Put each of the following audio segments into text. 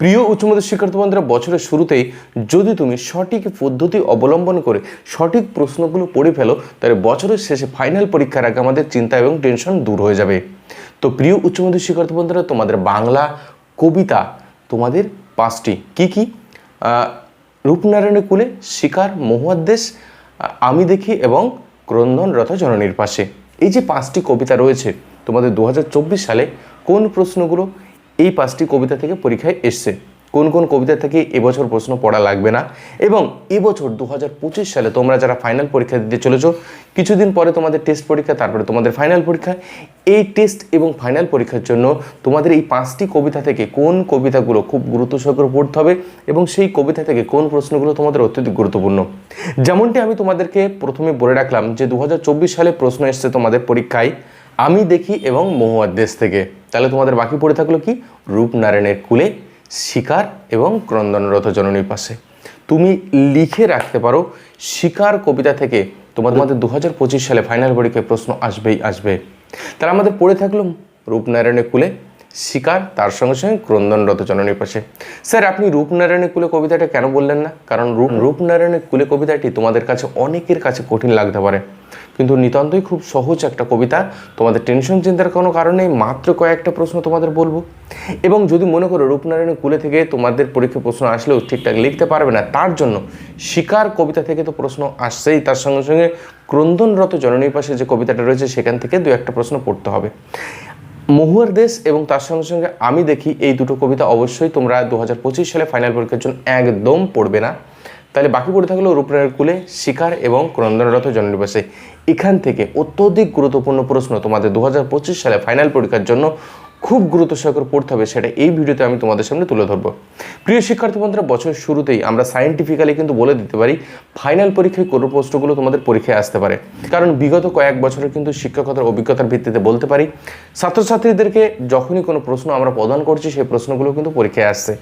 প্রিয় উচ্চমাধ্যমিক শিক্ষার্থী বন্ধুরা বছরের শুরুতেই যদি তুমি সঠিক পদ্ধতি অবলম্বন করে সঠিক প্রশ্নগুলো পড়ে ফেলো, তাহলে বছরের শেষে ফাইনাল পরীক্ষার আগে আমাদের চিন্তা এবং টেনশন দূর হয়ে যাবে। তো প্রিয় উচ্চমাধ্যমিক শিক্ষার্থী বন্ধুরা তোমাদের বাংলা কবিতা তোমাদের পাঁচটি। কি কি? রূপনারায়ণের কুলে, শিকার মহুয়াদ্দেশ আমি দেখি এবং ক্রন্দন রথ জননীর পাশে। এই যে পাঁচটি কবিতা রয়েছে, তোমাদের দু হাজার চব্বিশ সালে কোন প্রশ্নগুলো এই পাঁচটি কবিতা থেকে পরীক্ষায় এসছে। কোন কোন কবিতা থেকে এবছর প্রশ্ন পড়া লাগবে না? এবং এবছর দু হাজার পঁচিশ সালে তোমরা যারা ফাইনাল পরীক্ষা দিতে চলেছো, কিছুদিন পরে তোমাদের টেস্ট পরীক্ষা, তারপরে তোমাদের ফাইনাল পরীক্ষা। এই টেস্ট এবং ফাইনাল পরীক্ষার জন্য তোমাদের এই পাঁচটি কবিতা থেকে কোন কবিতাগুলো খুব গুরুত্ব সহকারে পড়তে হবে এবং সেই কবিতা থেকে কোন প্রশ্নগুলো তোমাদের অত্যধিক গুরুত্বপূর্ণ? যেমনটি আমি তোমাদেরকে প্রথমে বলে রাখলাম যে দু হাজার চব্বিশ সালে প্রশ্ন এসছে তোমাদের পরীক্ষায়, আমি দেখি এবং মহুয়ার দেশ থেকে। তাহলে তোমাদের বাকি পড়ে থাকল কি? রূপনারায়ণের কুলে শিকার এবং ক্রন্দনরত জননীর পাশে। তুমি লিখে রাখতে পারো, শিকার কবিতা থেকে তোমাদের দু হাজার পঁচিশ সালে ফাইনাল পরীক্ষায় প্রশ্ন আসবেই আসবে। তাহলে আমাদের পড়ে থাকল রূপনারায়ণের কুলে শিকার তার সঙ্গে সঙ্গে ক্রন্দনরত জননীর পাশে। স্যার আপনি রূপনারায়ণের কুলে কবিতাটা কেন বললেন না? কারণ রূপ রূপনারায়ণের কুলে কবিতাটি তোমাদের কাছে অনেকের কাছে কঠিন লাগতে পারে। কিন্তু নিতান্তই খুব সহজ একটা কবিতা। তোমাদের টেনশন চিন্তার কোনো কারণে মাত্র কয়েকটা প্রশ্ন তোমাদের বলব। এবং যদি মনে করো রূপনারায়ণের কুলে থেকে তোমাদের পরীক্ষা প্রশ্ন আসলেও ঠিকঠাক লিখতে পারবে না তার জন্য শিকার কবিতা থেকে তো প্রশ্ন আসছেই। তার সঙ্গে সঙ্গে ক্রন্দনরত জননীর পাশে যে কবিতাটা রয়েছে সেখান থেকে দু একটা প্রশ্ন পড়তে হবে। মহুয়ার দেশ এবং তার সঙ্গে সঙ্গে আমি দেখি এই দুটো কবিতা অবশ্যই তোমরা দু হাজার পঁচিশ সালে ফাইনাল পরীক্ষার জন্য একদম পড়বে না। তাহলে বাকি পড়ে থাকল রূপনারায়ণ কুলে, শিকার এবং ক্রন্দনরত জননিবাসে। এখান থেকে অত্যধিক গুরুত্বপূর্ণ প্রশ্ন তোমাদের দু হাজার পঁচিশ সালে ফাইনাল পরীক্ষার জন্য খুব গুরুত্ব সহকারে পড়তে হবে, সেটা এই ভিডিওতে আমি তোমাদের সামনে তুলে ধরবো। প্রিয় শিক্ষার্থী বন্ধুরা বছরের শুরুতেই আমরা সায়েন্টিফিক্যালি কিন্তু বলে দিতে পারি ফাইনাল পরীক্ষায় কোন প্রশ্নগুলো তোমাদের পরীক্ষায় আসতে পারে। কারণ বিগত কয়েক বছরের কিন্তু শিক্ষকতার অভিজ্ঞতার ভিত্তিতে বলতে পারি, ছাত্রছাত্রীদেরকে যখনই কোনো প্রশ্ন আমরা প্রদান করছি, সেই প্রশ্নগুলো কিন্তু পরীক্ষায় আসছে।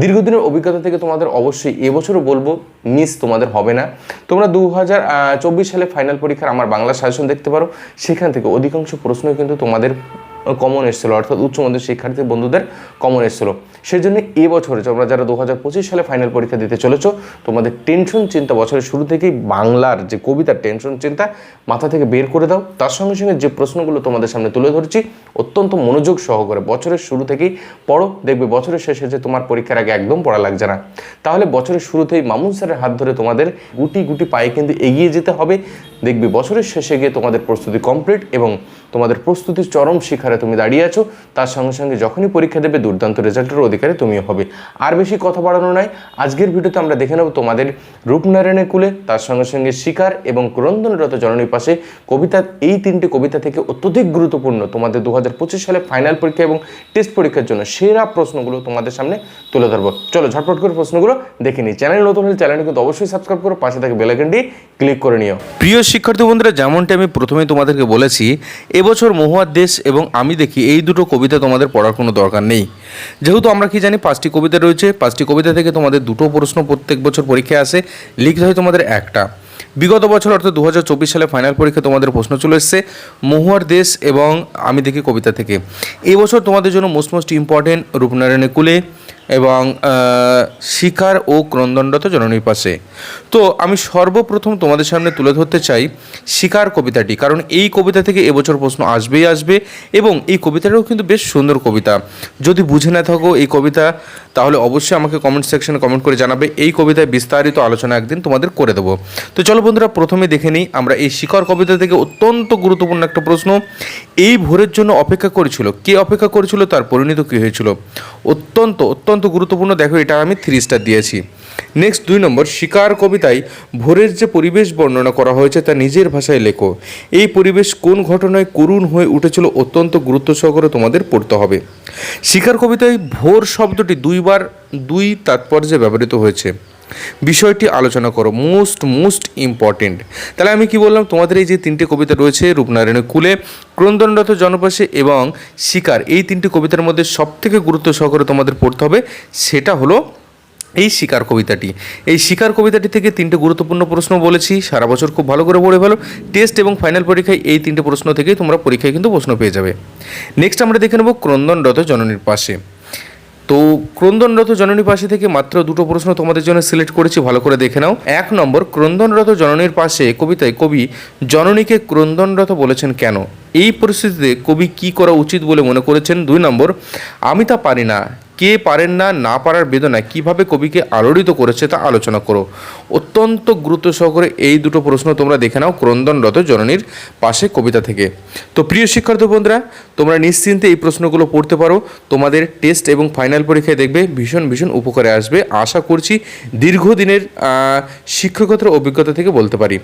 দীর্ঘদিনের অভিজ্ঞতা থেকে তোমাদের অবশ্যই এবছরও বলব মিস তোমাদের হবে না। তোমরা দু হাজার চব্বিশ সালে ফাইনাল পরীক্ষার আমার বাংলা সাজেশন দেখতে পারো, সেখান থেকে অধিকাংশ প্রশ্ন কিন্তু তোমাদের কমন এসেছিল, অর্থাৎ উচ্চ মাধ্যমিক শিক্ষার্থী বন্ধুদের কমন এসেছিল। সেই জন্য এবছরে তোমরা যারা দু হাজার পঁচিশ সালে ফাইনাল পরীক্ষা দিতে চলেছো, তোমাদের টেনশন চিন্তা বছরের শুরু থেকেই বাংলার যে কবিতার টেনশন চিন্তা মাথা থেকে বের করে দাও। তার সঙ্গে সঙ্গে যে প্রশ্নগুলো তোমাদের সামনে তুলে ধরছি, অত্যন্ত মনোযোগ সহকারে বছরের শুরু থেকেই পড়ো। দেখবে বছরের শেষে যে তোমার পরীক্ষার আগে একদম পড়া লাগছে না। তাহলে বছরের শুরুতেই মামুন স্যারের হাত ধরে তোমাদের গুটি গুটি পায়ে কিন্তু এগিয়ে যেতে হবে। দেখবে বছরের শেষে গিয়ে তোমাদের প্রস্তুতি কমপ্লিট এবং তোমাদের প্রস্তুতির চরম শিখারে তুমি দাঁড়িয়ে আছো। তার সঙ্গে সঙ্গে যখনই পরীক্ষা দেবে, দুর্দান্ত রেজাল্টের অধিকারী তুমিও হবে। আর বেশি কথা বাড়ানো নাই আজকের ভিডিওতে আমরা দেখে নেব তোমাদের রূপনারায়ণের কুলে, তার সঙ্গে সঙ্গে শিকার এবং ক্রন্দনরত জননীর পাশে কবিতা এই তিনটি কবিতা থেকে অত্যধিক গুরুত্বপূর্ণ। তোমাদের দু হাজার পঁচিশ সালে ফাইনাল পরীক্ষা এবং টেস্ট পরীক্ষার জন্য সেরা প্রশ্নগুলো তোমাদের সামনে তুলে ধরবো। চলো ঝটপট করে প্রশ্নগুলো দেখে নিই। চ্যানেল নতুন হলে চ্যানেলটি কিন্তু অবশ্যই সাবস্ক্রাইব করো, পাশে থাকে বেলাইকনটি ক্লিক করে নিও। প্রিয় শিক্ষার্থী বন্ধুরা, যেমনটি আমি প্রথমে তোমাদেরকে বলেছি, এবছর মহুয়ার দেশ এবং আমি দেখি এই দুটো কবিতা তোমাদের পড়ার কোনো দরকার নেই। যেহেতু আমরা কি জানি, পাঁচটি কবিতা রয়েছে, পাঁচটি কবিতা থেকে তোমাদের দুটো প্রশ্ন প্রত্যেক বছর পরীক্ষায় আসে, লিখতে হয় তোমাদের একটা। বিগত বছর, অর্থাৎ দু হাজার চব্বিশ সালে ফাইনাল পরীক্ষা তোমাদের প্রশ্ন চলে এসছে, মহুয়ার দেশ এবং আমি দেখি কবিতা থেকে। এই বছর তোমাদের জন্য মোস্ট মোস্ট ইম্পর্টেন্ট রূপনারায়ণের কুলে এবং শিকার ও ক্রন্দনরত জননীর পাশে। তো আমি সর্বপ্রথম তোমাদের সামনে তুলে ধরতে চাই শিকার কবিতাটি, কারণ এই কবিতা থেকে এবছর প্রশ্ন আসবেই আসবে এবং এই কবিতাটাও কিন্তু বেশ সুন্দর কবিতা। যদি বুঝে না থাকো এই কবিতা, তাহলে অবশ্যই আমাকে কমেন্ট সেকশনে কমেন্ট করে জানাবে। এই কবিতায় বিস্তারিত আলোচনা একদিন তোমাদের করে দেবো। তো চলো বন্ধুরা, প্রথমে দেখে নিই আমরা এই শিকার কবিতা থেকে অত্যন্ত গুরুত্বপূর্ণ একটা প্রশ্ন। এই ভোরের জন্য অপেক্ষা করেছিল। কে অপেক্ষা করেছিল? তার পরিণত কী হয়েছিল? অত্যন্ত অত্যন্ত গুরুত্বপূর্ণ। দেখো, এটা আমি থ্রি স্টার দিয়েছি। নেক্সট দুই নম্বর, শিকার কবিতায় ভোরের যে পরিবেশ বর্ণনা করা হয়েছে, তা নিজের ভাষায় লেখো। এই পরিবেশ কোন ঘটনায় করুণ হয়ে উঠেছিল অত্যন্ত গুরুত্ব সহকারে তোমাদের পড়তে হবে। শিকার কবিতায় ভোর শব্দটি দুইবার, দুই তাৎপর্যে ব্যবহৃত হয়েছে। বিষয়টি আলোচনা করো মোস্ট মোস্ট ইম্পর্টেন্ট তাহলে আমি কি বললাম, তোমাদের এই যে তিনটে কবিতা রয়েছে, রূপনারায়ণের কুলে, ক্রন্দনরত জনপাশে এবং শিকার, এই তিনটি কবিতার মধ্যে সবথেকে গুরুত্ব সহকারে তোমাদের পড়তে হবে, সেটা হলো এই শিকার কবিতাটি। এই শিকার কবিতাটি থেকে তিনটে গুরুত্বপূর্ণ প্রশ্ন বলেছি, সারা বছর খুব ভালো করে পড়ে ভালো টেস্ট এবং ফাইনাল পরীক্ষায় এই তিনটে প্রশ্ন থেকেই তোমরা পরীক্ষায় কিন্তু প্রশ্ন পেয়ে যাবে। নেক্সট আমরা দেখে নেব ক্রন্দনরত জননীর পাশে। তো ক্রন্দনরত জননীর পাশে থেকে মাত্র দুটো প্রশ্ন তোমাদের জন্য সিলেক্ট করেছি, ভালো করে দেখে নাও। এক নম্বর, ক্রন্দনরত জননীর পাশে কবিতায় কবি জননীকে ক্রন্দনরত বলেছেন কেন? এই পরিস্থিতিতে কবি কি করা উচিত বলে মনে করেছেন? দুই নম্বর, আমি তা পারি না। কে পারেন না না পারার বেদনা কীভাবে কবিকে আলোড়িত করেছে তা আলোচনা করো। অত্যন্ত গুরুত্ব সহকারে এই দুটো প্রশ্ন তোমরা দেখে নাও ক্রন্দনরত জননীর পাশে কবিতা থেকে। তো প্রিয় শিক্ষার্থী বন্ধুরা, তোমরা নিশ্চিন্তে এই প্রশ্নগুলো পড়তে পারো। তোমাদের টেস্ট এবং ফাইনাল পরীক্ষায় দেখবে ভীষণ ভীষণ উপকারে আসবে। আশা করছি দীর্ঘদিনের শিক্ষকতার অভিজ্ঞতা থেকে বলতে পারি।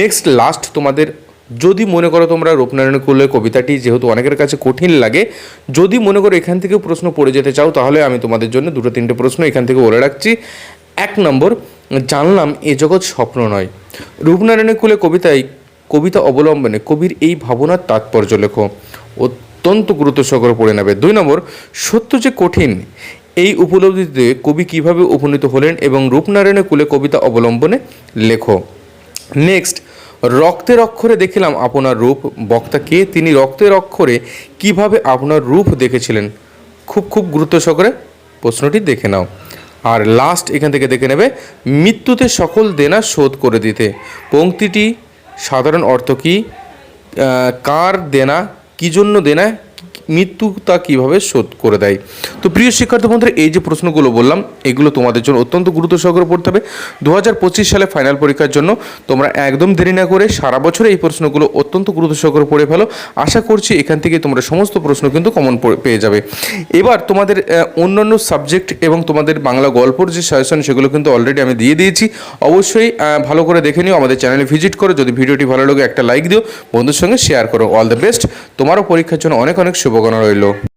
নেক্সট লাস্ট তোমাদের যদি মনে করো তোমরা রূপনারায়ণ কুলের কবিতাটি যেহেতু অনেকের কাছে কঠিন লাগে, যদি মনে করো এখান থেকেও প্রশ্ন পড়ে যেতে চাও, তাহলে আমি তোমাদের জন্য দুটো তিনটে প্রশ্ন এখান থেকে বলে রাখছি। এক নম্বর, জানলাম এ জগৎ স্বপ্ন নয়। রূপনারায়ণের কুলে কবিতায় কবিতা অবলম্বনে কবির এই ভাবনার তাৎপর্য লেখো। অত্যন্ত গুরুত্ব সহকারে পড়ে নেবে। দুই নম্বর, সত্য যে কঠিন, এই উপলব্ধিতে কবি কীভাবে উপনীত হলেন এবং রূপনারায়ণের কুলে কবিতা অবলম্বনে লেখো। নেক্সট রক্তের অক্ষরে দেখিলাম আপনার রূপ। বক্তা কে? তিনি রক্তের অক্ষরে কীভাবে আপনার রূপ দেখেছিলেন? খুব খুব গুরুত্ব সহকারে প্রশ্নটি দেখে নাও। আর লাস্ট এখান থেকে দেখে নেবে, মৃত্যুতে সকল দেনা শোধ করে দিতে। পংক্তিটি সাধারণ অর্থ কী? কার দেনা? কি জন্য দেনা মৃত্যু তা কীভাবে শোধ করে দেয়? তো প্রিয় শিক্ষার্থী বন্ধুরা, এই যে প্রশ্নগুলো বললাম, এগুলো তোমাদের জন্য অত্যন্ত গুরুত্ব সহকারে পড়তে হবে। দু হাজার পঁচিশ সালে ফাইনাল পরীক্ষার জন্য তোমরা একদম দেরি না করে সারা বছর এই প্রশ্নগুলো অত্যন্ত গুরুত্ব সহকারে পড়ে ফেলো। আশা করছি এখান থেকে তোমরা সমস্ত প্রশ্ন কিন্তু কমন পেয়ে যাবে। এবার তোমাদের অন্যান্য সাবজেক্ট এবং তোমাদের বাংলা গল্পর যে সাজেশন সেগুলো কিন্তু অলরেডি আমি দিয়ে দিয়েছি। অবশ্যই ভালো করে দেখে নিও, আমাদের চ্যানেলে ভিজিট করো। যদি ভিডিওটি ভালো লাগে, একটা লাইক দিও, বন্ধুর সঙ্গে শেয়ার করো। অল দ্য বেস্ট তোমারও পরীক্ষার জন্য অনেক অনেক শুভকামনা রইলো